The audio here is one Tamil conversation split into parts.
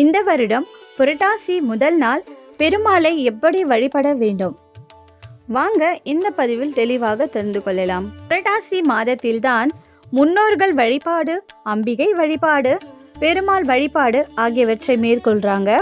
இந்த வருடம் புரட்டாசி முதல் நாள் பெருமாளை எப்படி வழிபட வேண்டும்? வாங்க இந்த பதிவில் தெளிவாக தெரிந்து கொள்ளலாம். புரட்டாசி மாதத்தில்தான் முன்னோர்கள் வழிபாடு அம்பிகை வழிபாடு பெருமாள் வழிபாடு ஆகியவற்றை மேற்கொள்றாங்க.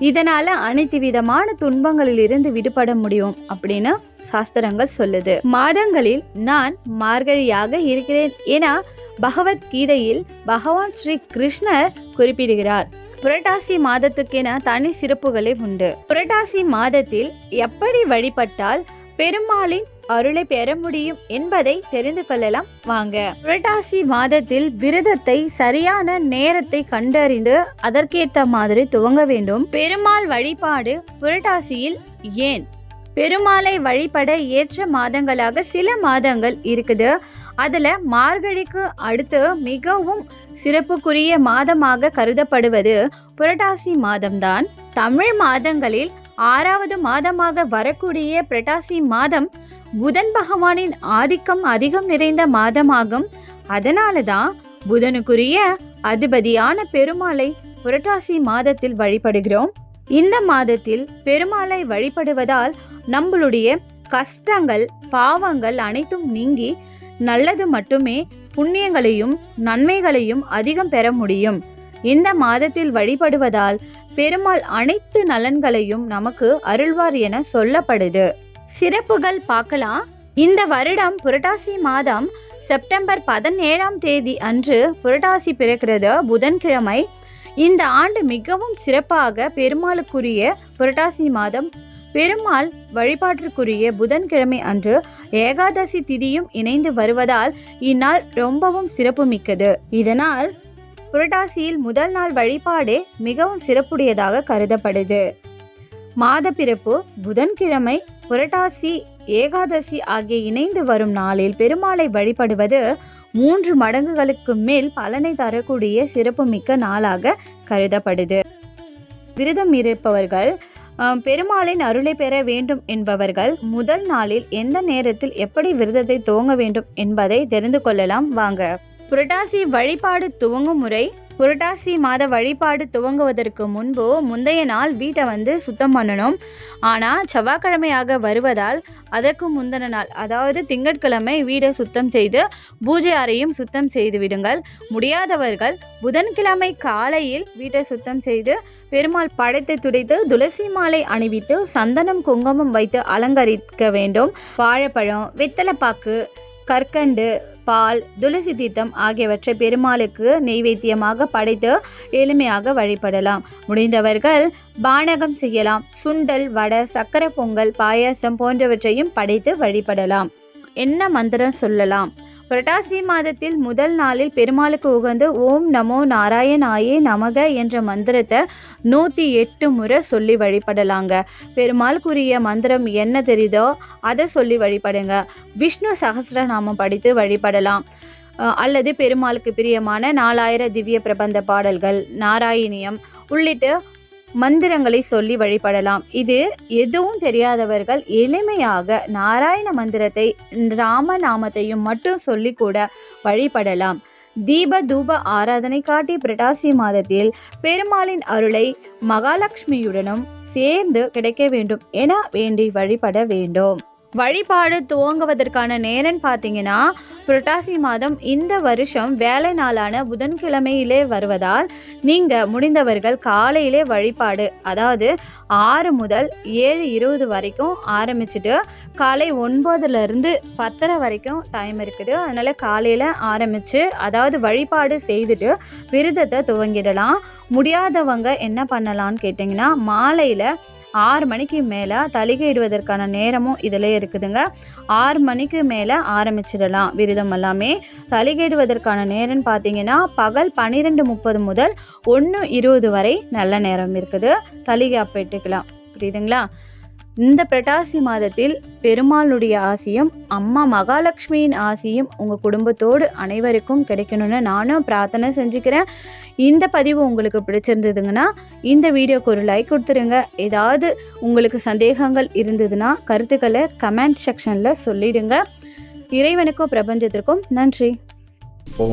இதனால அனைத்து விதமான துன்பங்களிலிருந்து விடுபட முடியும் அப்படின்னு சாஸ்திரங்கள் சொல்லுது. மாதங்களில் நான் மார்கழியாக இருக்கிறேன் என பகவத்கீதையில் பகவான் ஸ்ரீ கிருஷ்ணர் குறிப்பிடுகிறார். புரட்டாசி மாதத்துக்கென தனி சிறப்புகளே உண்டு. புரட்டாசி மாதத்தில் எப்படி வழிபட்டால் பெருமாளின் அருளை பெற முடியும் என்பதை தெரிந்து கொள்ளலாம். வாங்க. புரட்டாசி மாதத்தில் விரதத்தை சரியான நேரத்தை கண்டறிந்து அதற்கேற்ற மாதிரி துவங்க வேண்டும். பெருமாள் வழிபாடு புரட்டாசியில் ஏன்? பெருமாளை வழிபட ஏற்ற மாதங்களாக சில மாதங்கள் இருக்குது. அதில் மார்கழிக்கு அடுத்து மிகவும் சிறப்புக்குரிய மாதமாக கருதப்படுவது புரட்டாசி மாதம்தான். தமிழ் மாதங்களில் ஆறாவது மாதமாக வரக்கூடிய புரட்டாசி மாதம் புதன் பகவானின் ஆதிக்கம் அதிகம் நிறைந்த மாதமாகும். அதனால தான் புதனுக்குரிய அதிபதியான பெருமாளை புரட்டாசி மாதத்தில் வழிபடுகிறோம். இந்த மாதத்தில் பெருமாளை வழிபடுவதால் நம்மளுடைய கஷ்டங்கள் பாவங்கள் அனைத்தும் நீங்கி நல்லது மட்டுமே புண்ணியங்களையும் நன்மைகளையும் அதிகம் பெற முடியும். இந்த மாதத்தில் வழிபடுவதால் பெருமாள் அனைத்து நலன்களையும் நமக்கு அருள்வார் என சொல்லப்படுது. சிறப்புகள் பார்க்கலாம். இந்த வருடம் புரட்டாசி மாதம் செப்டம்பர் பதினேழாம் தேதி அன்று புரட்டாசி பிறக்கிறது புதன்கிழமை. இந்த ஆண்டு மிகவும் சிறப்பாக பெருமாளுக்குரிய புரட்டாசி மாதம். பெருமாள் வழிபாட்டிற்குரிய புதன்கிழமை அன்று ஏகாதசி திதியும் இணைந்து வருவதால் இந்நாள் ரொம்பவும் சிறப்புமிக்கது. இதனால் புரட்டாசியில் முதல் நாள் வழிபாடே மிகவும் சிறப்புடையதாக கருதப்படுது. மாத பிறப்பு புதன்கிழமை புரட்டாசி ஏகாதசி ஆகிய இணைந்து வரும் நாளில் பெருமாளை வழிபடுவது மூன்று மடங்குகளுக்கு மேல் பலனை தரக்கூடிய சிறப்புமிக்க நாளாக கருதப்படுது. விரதம் இருப்பவர்கள் பெருமாளின் அருளை பெற வேண்டும் என்பவர்கள் முதல் நாளில் எந்த நேரத்தில் எப்படி விரதத்தை துவங்க வேண்டும் என்பதை தெரிந்து கொள்ளலாம். வாங்க. புரட்டாசி வழிபாடு துவங்கும் முறை புரட்டாசி மாத வழிபாடு துவங்குவதற்கு முன்பு முந்தைய நாள் வீட்டை வந்து சுத்தம் பண்ணணும். ஆனால் செவ்வாய்க்கிழமையாக வருவதால் அதற்கு முந்தின நாள் அதாவது திங்கட்கிழமை வீடை சுத்தம் செய்து பூஜை அறையும் சுத்தம் செய்து விடுங்கள். முடியாதவர்கள் புதன்கிழமை காலையில் வீட்டை சுத்தம் செய்து பெருமாள் படைத்தை துடைத்து துளசி மாலை அணிவித்து சந்தனம் குங்குமம் வைத்து அலங்கரிக்க வேண்டும். வாழைப்பழம் வெத்தலைப்பாக்கு கற்கண்டு பால் துளசி தீர்த்தம் ஆகியவற்றை பெருமாளுக்கு நெய்வேத்தியமாக படைத்து எளிமையாக வழிபடலாம். முடிந்தவர்கள் பானகம் செய்யலாம். சுண்டல் வடை சக்கரை பொங்கல் பாயாசம் போன்றவற்றையும் படைத்து வழிபடலாம். என்ன மந்திரம் சொல்லலாம்? புரட்டாசி மாதத்தில் முதல் நாளில் பெருமாளுக்கு உகந்து ஓம் நமோ நாராயணாயே நமக என்ற மந்திரத்தை நூற்றி எட்டு முறை சொல்லி வழிபடலாங்க. பெருமாளுக்குரிய மந்திரம் என்ன தெரியுதோ அதை சொல்லி வழிபடுங்க. விஷ்ணு சகசிரநாமம் படித்து வழிபடலாம். அல்லது பெருமாளுக்கு பிரியமான நாலாயிர திவ்ய பிரபந்த பாடல்கள் நாராயணியம் உள்ளிட்ட மந்திரங்களை சொல்லி வழிபடலாம். இது எதுவும் தெரியாதவர்கள் எளிமையாக நாராயண மந்திரத்தை ராமநாமத்தையும் மட்டும் சொல்லி கூட வழிபடலாம். தீப தூப ஆராதனை காட்டி புரட்டாசி மாதத்தில் பெருமாளின் அருளை மகாலட்சுமியுடனும் சேர்ந்து கிடைக்க வேண்டும் என வேண்டி வழிபட வேண்டும். வழிபாடு துவங்குவதற்கான நேரம் பார்த்தீங்கன்னா புரட்டாசி மாதம் இந்த வருஷம் வேலை நாளான புதன்கிழமையிலே வருவதால் நீங்கள் முடிந்தவர்கள் காலையிலே வழிபாடு அதாவது ஆறு முதல் ஏழு இருபது வரைக்கும் ஆரம்பிச்சுட்டு காலை ஒன்பதுலேருந்து பத்தரை வரைக்கும் டைம் இருக்குது. அதனால் காலையில் ஆரம்பித்து அதாவது வழிபாடு செய்துட்டு விரதத்தை துவங்கிடலாம். முடியாதவங்க என்ன பண்ணலான்னு கேட்டிங்கன்னா மாலையில் ஆறு மணிக்கு மேலே தலிகையிடுவதற்கான நேரமும் இதில் இருக்குதுங்க. ஆறு மணிக்கு மேலே ஆரம்பிச்சிடலாம் விரதம் எல்லாமே. தலிகையிடுவதற்கான நேரம்னு பார்த்தீங்கன்னா பகல் பன்னிரெண்டு முப்பது முதல் ஒன்று இருபது வரை நல்ல நேரம் இருக்குது. தலிகை அப்போ இட்டுக்கலாம் புரியுதுங்களா? இந்த பிரட்டாசி மாதத்தில் பெருமாளுடைய ஆசியும் அம்மா மகாலட்சுமியின் ஆசியும் உங்கள் குடும்பத்தோடு அனைவருக்கும் கிடைக்கணும்னு நானும் பிரார்த்தனை செஞ்சுக்கிறேன். இந்த பதிவு உங்களுக்கு பிடிச்சிருந்ததுங்கன்னா இந்த வீடியோக்கு ஒரு லைக் கொடுத்துருங்க. ஏதாவது உங்களுக்கு சந்தேகங்கள் இருந்ததுன்னா கருத்துக்களை கமெண்ட் செக்ஷனில் சொல்லிடுங்க. இறைவனுக்கும் பிரபஞ்சத்திற்கும் நன்றி. ஓ